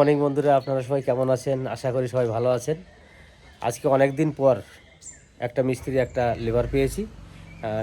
Morning বন্ধুরা, আপনারা সবাই কেমন আছেন? আশা করি সবাই ভালো আছেন। আজকে অনেক দিন পর একটা মিস্ত্রি, একটা লেবার পেয়েছি।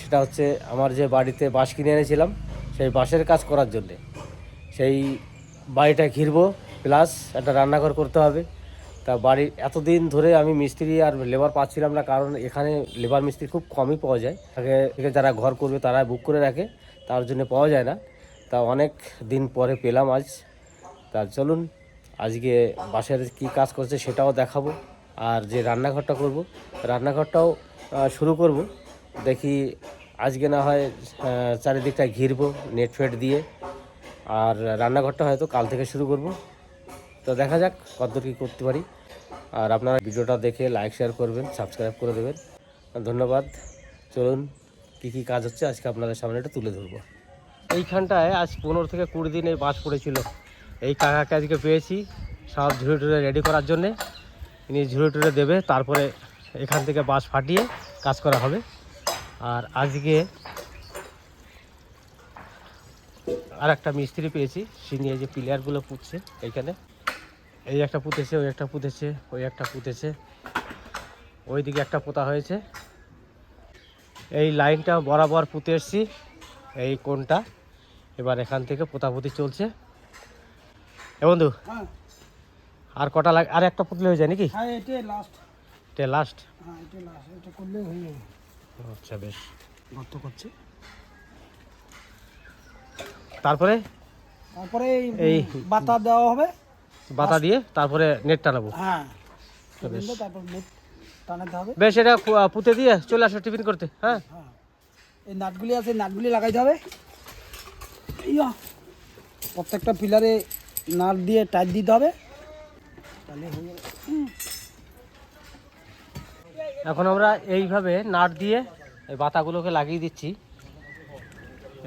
সেটা হচ্ছে আমার যে বাড়িতে বাঁশ কিনে এনেছিলাম, সেই বাঁশের কাজ করার জন্যে। সেই বাড়িটা ঘিরবো প্লাস একটা রান্নাঘর করতে হবে। তা বাড়ি, এতদিন ধরে আমি মিস্ত্রি আর লেবার পাচ্ছিলাম না, কারণ এখানে লেবার মিস্ত্রি খুব কমই পাওয়া যায়। আগে যারা ঘর করবে তারা বুক করে রাখে, তার জন্য পাওয়া যায় না। তা অনেক দিন পরে পেলাম আজ। তা চলুন আজকে বাসার কি কাজ করছে সেটাও দেখাবো। আর যে রান্নাঘরটা করব, রান্নাঘরটাও শুরু করব। দেখি আজকে না হয় চারিদিকটা ঘিরবো নেট ফেট দিয়ে। আর রান্নাঘরটা হয়তো কাল থেকে শুরু করব। তো দেখা যাক কতদূর কী করতে পারি। আর আপনারা ভিডিওটা দেখে লাইক শেয়ার করবেন সাবস্ক্রাইব করে দেবেন। ধন্যবাদ। চলুন, কী কী কাজ হচ্ছে আজকে আপনাদের সামনে এটা তুলে ধরবো। এইখানটায় আজ পনেরো থেকে কুড়ি দিন এই বাস পড়েছিল। এই কাকাকে আজকে পেয়েছি সব ঝুড়ে টুড়ে রেডি করার জন্যে। ইনি ঝুড়ে টুড়ে দেবে, তারপরে এখান থেকে বাস ফাটিয়ে কাজ করা হবে। আর আজকে আর একটা মিস্ত্রি পেয়েছি, সে নিয়ে যে পিলারগুলো পুঁতছে এইখানে। এই একটা পুঁতেছে, ওই একটা পুঁতেছে, ওই একটা পুঁতেছে। ওই দিকে একটা পোতা হয়েছে। এই লাইনটা বরাবর পুঁতে এসছি, এই কোনটা এবার এখান থেকে পোতাপুতি চলছে। এ বন্ধু হ্যাঁ। আর কটা লাগ আর একটা পুতলে হয়ে যায় নাকি? হ্যাঁ লাস্ট এটা লাস্ট হ্যাঁ লাস্ট এটা করলে হয়ে যাবে। আচ্ছা বেশ। গর্ত করছে। তারপরে? তারপরে এই- বাতা দেওয়া হবে। বাতা দিয়ে তারপরে নেট টানাবো। হ্যাঁ। বেশ। তারপর নেট টানাতে হবে। বেশ এটা পুঁতে দিয়ে চলে আসো টিফিন করতে হ্যাঁ? হ্যাঁ। এই নাটগুলি আছে নাটগুলি লাগাইতে হবে। প্রত্যেকটা পিলারে নাট দিয়ে টাইট দিতে হবে। এখন আমরা এইভাবে নাট দিয়ে এই বাতাগুলোকে লাগিয়ে দিচ্ছি।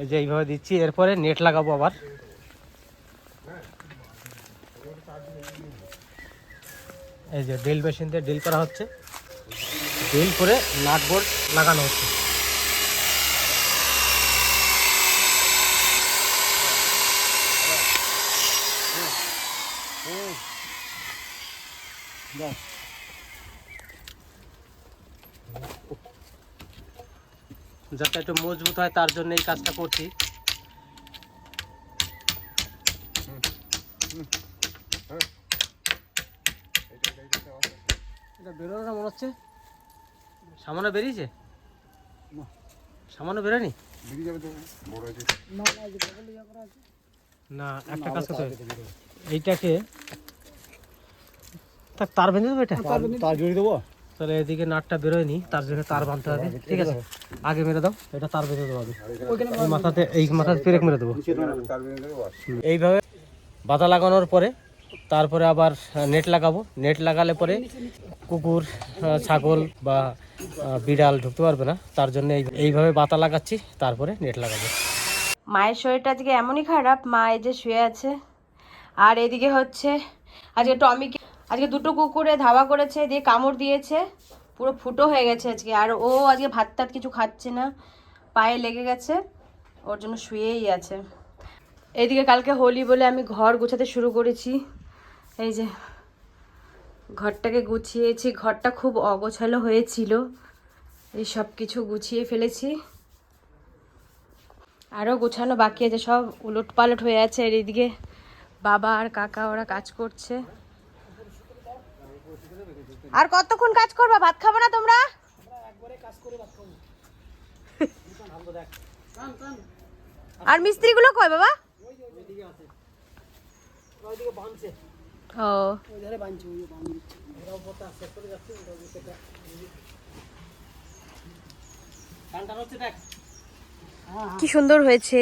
এই যে এইভাবে দিচ্ছি, এরপরে নেট লাগাবো আবার। এই যে ড্রিল মেশিন দিয়ে ড্রিল করা হচ্ছে। ড্রিল করে নাট বোল্ট লাগানো হচ্ছে। ব্যাস। যাতে একটু মজবুত হয় তার জন্য এই কাজটা করছি এটা বেরোলো না মনে হচ্ছে সামান্য বেরিয়েছে সামান্য বেরোয়নি না ইয়া একটা কাজ করতে এইটাকে তা তার বেঁধে দেবো এটা? তার জড়ি দেবো? তাহলে এদিকে নাটটা বেরোয়নি তার জন্য তার বাঁধতে হবে। ঠিক আছে আগে মেরে দাও এটা তার বেঁধে দেবো এই মাথাতে এই মাথাতে পেরেক মেরে দেবো। এইভাবে বাতা লাগানোর পরে তারপরে আবার নেট লাগাবো। নেট লাগালে পরে কুকুর ছাগল বা বিড়াল ঢুকতে পারবে না। তার জন্য এই- এইভাবে বাতা লাগাচ্ছি তারপরে নেট লাগাবো। মায়ের শরীরটা আজকে এমনই খারাপ মা এই যে শুয়ে আছে। আর এদিকে হচ্ছে আজকে টমিকে আজকে দুটো কুকুরে ধাওয়া করেছে, দিয়ে কামড় দিয়েছে। পুরো ফুটো হয়ে গেছে আজকে। আর ও আজকে ভাত টাত কিছু খাচ্ছে না। পায়ে লেগে গেছে। ওর জন্য শুয়েই আছে। এইদিকে কালকে হোলি বলে আমি ঘর গোছাতে শুরু করেছি। এই যে, ঘরটাকে গুছিয়েছি। ঘরটা খুব অগোছালো হয়েছিল। এই সব কিছু গুছিয়ে ফেলেছি। আরও গোছানো বাকি আছে। সব উলট পালট হয়ে আছে। আর এদিকে বাবা আর কাকা ওরা কাজ করছে। আর কতক্ষণ কাজ করবা? ভাত খাব না তোমরা? আর মিস্ত্রিগুলো কই বাবা? ও। কি সুন্দর হয়েছে।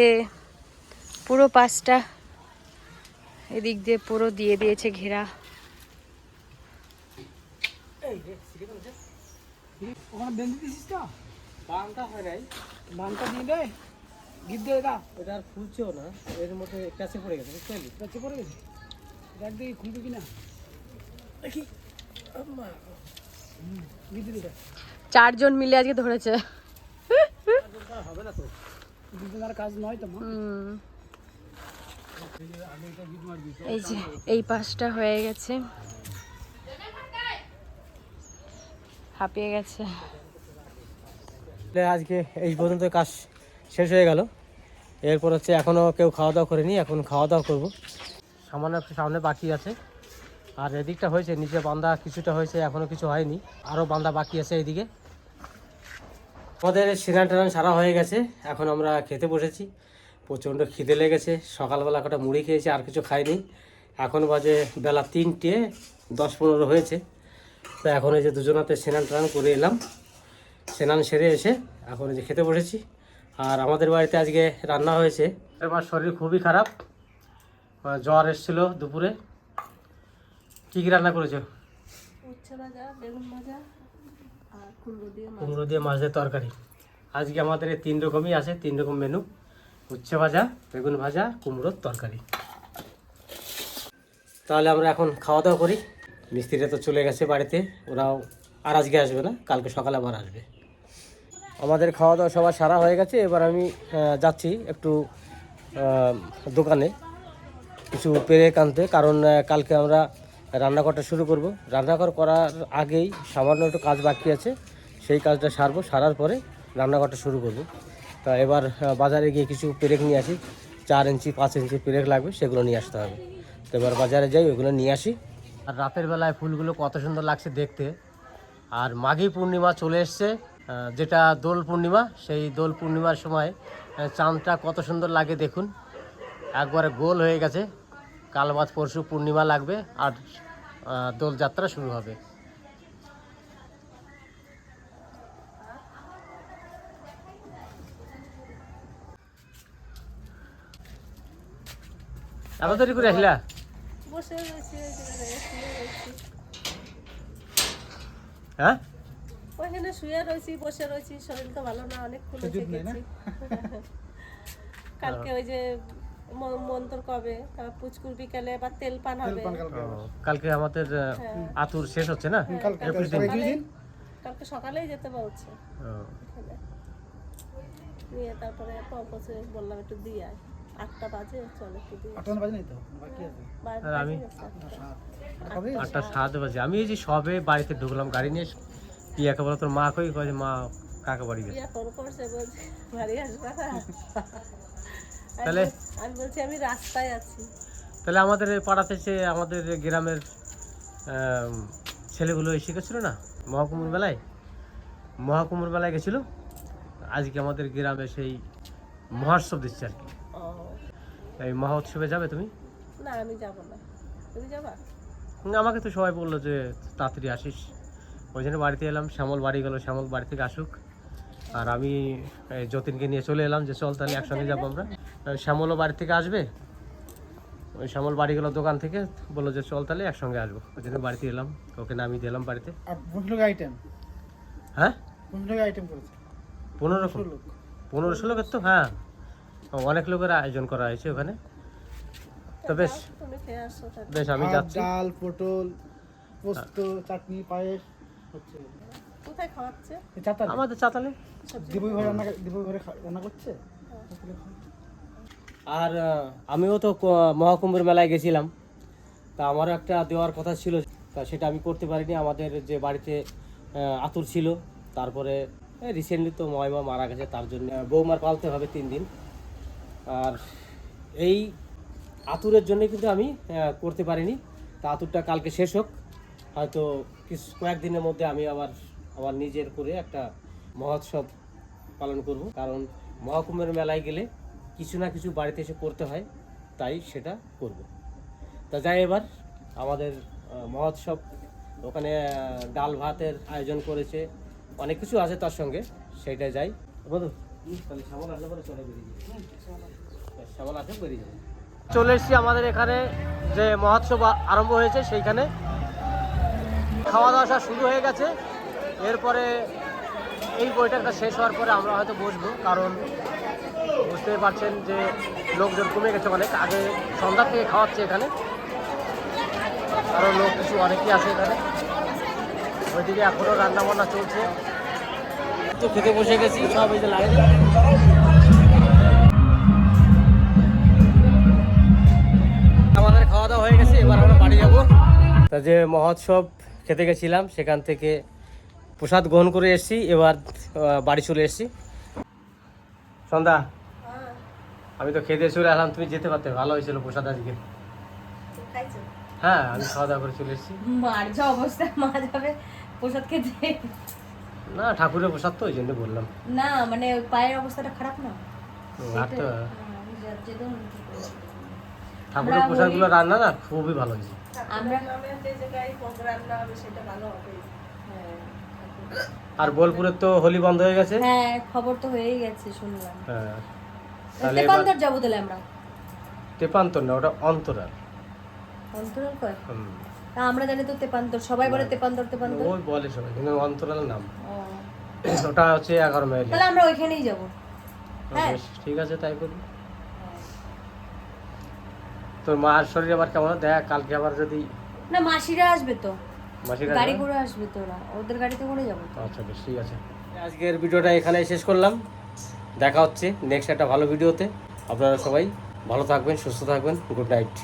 পুরো পাঁচটা। এদিক দিয়ে পুরো দিয়ে দিয়েছে ঘেরা। ওখানে বেঁধে দিছিস তো? বানটা হয় নাই। বানটা দিয়ে দে। গিট দে এটা এটা আর খুলছেও না এর মধ্যে কাছে পড়ে গেছে বুঝতে পারলি? কাছে পড়ে গেছে? দেখ দেখি খুলবে কিনা। দেখি। গিট দে। এটা চারজন মিলে আজকে ধরেছে। হবে না তো। দুজনের কাজ নয় তো এই যে এই পাশটা হয়ে গেছে। হাঁপিয়ে গেছে। আজকে এই পর্যন্ত কাজ শেষ হয়ে গেল। এরপর হচ্ছে এখনও কেউ খাওয়া দাওয়া করেনি, এখন খাওয়া দাওয়া করব। সামান্য একটু সামনে বাকি আছে। আর এদিকটা হয়েছে, নিচে বান্দা কিছুটা হয়েছে এখনও কিছু হয়নি। আরও বান্দা বাকি আছে এইদিকে আমাদের সিনান টানান সারা হয়ে গেছে, এখন আমরা খেতে বসেছি। প্রচণ্ড খিদে লেগেছে, সকালবেলা কটা মুড়ি খেয়েছি, আর কিছু খাইনি। এখন বাজে বেলা তিনটে, দশ পনেরো হয়েছে। তো এখন এই যে দুজনাতে স্নান টান করে এলাম। স্নান সেরে এসে এখন এই যে খেতে বসেছি। আর আমাদের বাড়িতে আজকে রান্না হয়েছে। আমার শরীর খুবই খারাপ। জ্বর এসেছিল দুপুরে। কী কী রান্না করেছ? ভাজা বেগুন ভাজা কুমড়ো দিয়ে দিয়ে মাছের তরকারি। আজকে আমাদের তিন রকমই আছে তিন রকম মেনু উচ্ছে ভাজা বেগুন ভাজা কুমড়োর তরকারি। তাহলে আমরা এখন খাওয়া দাওয়া করি। মিস্ত্রিরা তো চলে গেছে বাড়িতে, ওরাও আর আজকে আসবে না, কালকে সকালে আবার আসবে। আমাদের খাওয়া দাওয়া সবার সারা হয়ে গেছে, এবার আমি যাচ্ছি একটু দোকানে। কিছু পেরেক আনতে, কারণ কালকে আমরা রান্না করাটা শুরু করব। রান্নাঘর করার আগেই সামান্য একটু কাজ বাকি আছে, সেই কাজটা সারবো, সারার পরে রান্নাঘরটা শুরু করব। তা এবার বাজারে গিয়ে কিছু পেরেক নিয়ে আসি, চার ইঞ্চি, পাঁচ ইঞ্চি পেরেক লাগবে, সেগুলো নিয়ে আসতে হবে। তো এবার বাজারে যাই, ওগুলো নিয়ে আসি। আর রাতের বেলায় ফুলগুলো কত সুন্দর লাগছে দেখতে। আর মাঘী পূর্ণিমা চলে এসছে যেটা দোল পূর্ণিমা, সেই দোল পূর্ণিমার সময় চাঁদটা কত সুন্দর লাগে দেখুন। একবারে গোল হয়ে গেছে, কাল বাদ পরশু পূর্ণিমা লাগবে, আর দোলযাত্রা শুরু হবে। এত দেরি করে আসলা? বসে রয়েছে হ্যাঁ? ওইখানে শুয়ে রয়েছি বসে রয়েছি শরীর তো ভালো না অনেক খুলে থেকেছি কালকে ওই যে মন্তর কবে? তারপর পুচকুর বিকালে বা তেল পান হবে। কালকে আমাদের আতুর শেষ হচ্ছে না? একুশ কালকে সকালেই। যেতে বলছে। নিয়ে তারপরে বললাম একটু দিয়ে আয়। আটটা বাজে চল একটু বাজে নাই তো? বাকি আছে? আর আমি? আটটা। সাত। বাজে। আমি এই যে সবে বাড়িতে ঢুকলাম গাড়ি নিয়ে পিয়াকে বলো তোর মা কই? কয় যে মা কাকা বাড়ি গেছে। তাহলে? আমি বলছি আমি রাস্তায় আছি। তাহলে আমাদের পাড়াতে সে আমাদের গ্রামের ছেলেগুলো এসে গেছিল না মহাকুমুর বেলায়? মহাকুমুর বেলায় গেছিল? আজকে আমাদের গ্রামে সেই মহোৎসব দিচ্ছে আর কি। এই মহোৎসবে যাবে তুমি? না আমি যাব না। তুমি যাবা? আমাকে তো সবাই বলল যে তাড়াতাড়ি আসিস। ওই জন্য বাড়িতে এলাম শ্যামল বাড়ি গেল শ্যামল বাড়ি থেকে আসুক। আর আমি এই যতীনকে নিয়ে চলে এলাম যে চল তাহলে একসঙ্গে যাব আমরা। শ্যামলও বাড়ি থেকে আসবে? ওই শ্যামল বাড়ি গেল দোকান থেকে বলল যে চল তাহলে একসঙ্গে আসব। ওই জন্য বাড়িতে এলাম ওকে নামিয়ে দিলাম বাড়িতে। আইটেম হ্যাঁ? আইটেম করেছে। পনেরো ষোলো লোক। পনেরো ষোলো তো হ্যাঁ। অনেক লোকের আয়োজন করা হয়েছে ওখানে। তো বেশ। বেশ আমি যাচ্ছি। ডাল পটল পোস্ত চাটনি পায়েস হচ্ছে। কোথায় খাওয়াচ্ছে? এই আমাদের চাতালে। দিবই ঘরে রান্না দিবই ঘরে রান্না করছে? আর আমিও তো মহাকুম্ভের মেলায় গেছিলাম। তা আমারও একটা দেওয়ার কথা ছিল। তা সেটা আমি করতে পারিনি। আমাদের যে বাড়িতে আতুর ছিল তারপরে রিসেন্টলি তো ময়মা মারা গেছে তার জন্য বৌমার পালতে হবে তিন দিন। আর এই আতুরের জন্য কিন্তু আমি করতে পারিনি। তা আতুরটা কালকে শেষ হোক। হয়তো কিছু, কয়েকদিনের মধ্যে আমি আবার আমার নিজের করে একটা মহোৎসব পালন করব। কারণ মহাকুম্ভের মেলায় গেলে কিছু না কিছু বাড়িতে এসে করতে হয়, তাই সেটা করব। তা যাই এবার, আমাদের মহোৎসব, ওখানে ডাল ভাতের আয়োজন করেছে, অনেক কিছু আছে তার সঙ্গে সেইটাই যাই। বন্ধু চলে চলে এসেছি আমাদের এখানে যে মহোৎসব আরম্ভ হয়েছে সেইখানে। খাওয়া দাওয়া শুরু হয়ে গেছে। এরপরে এই বইটাটা শেষ হওয়ার পরে আমরা হয়তো বসবো, কারণ বুঝতেই পারছেন যে লোকজন কমে গেছে অনেক। আগে সন্ধ্যা থেকে খাওয়াচ্ছে এখানে আরও লোক কিছু অনেকই আছে এখানে। ওইদিকে এখনও রান্না বান্না চলছে। তো খেতে বসে গেছি সব এই যে লাইন যাব। তা যে মহোৎসব খেতে গেছিলাম সেখান থেকে প্রসাদ গ্রহণ করে এসেছি এবার বাড়ি চলে এসেছি। সন্ধ্যা আমি তো খেতে চলে আসলাম তুমি যেতে পারতে ভালো হয়েছিল প্রসাদ আজকে। হ্যাঁ আমি খাওয়া দাওয়া করে চলে এসেছি। মার যা অবস্থা মা যাবে প্রসাদ খেতে। না ঠাকুরের প্রসাদ তো ওই জন্য বললাম। না মানে পায়ের অবস্থাটা খারাপ না? আর তো হ্যাঁ। ঠাকুরের প্রসাদগুলো রান্না না খুবই ভালো হয়েছে। আমরা আর বোলপুরের তো হোলি বন্ধ হয়ে গেছে? হ্যাঁ খবর তো হয়েই গেছে শুনলাম। হ্যাঁ তেপান্তর যাব তাহলে আমরা? তেপান্তর না ওটা অন্তরাল। অন্তরাল কয়? হুম। আমরা জানি তো তেপান্তর সবাই বলে তেপান্তর। তেপান্তর ওই বলে সবাই কিন্তু অন্তরাল নাম। ওটা হচ্ছে এগারো মাইল। তাহলে আমরা ওইখানেই যাব। হ্যাঁ। ঠিক আছে তাই করি। তোর মার শরীর আবার কেমন? দেখ কালকে আবার যদি না মাসিরা আসবে তো। মাসিরা গাড়ি করে আসবে তো ওরা। ওদের গাড়িতে করে যাব তো। আচ্ছা বেশ ঠিক আছে। আজকের ভিডিওটা এখানে শেষ করলাম। দেখা হচ্ছে নেক্সট একটা ভালো ভিডিওতে। আপনারা সবাই ভালো থাকবেন সুস্থ থাকবেন। Good night.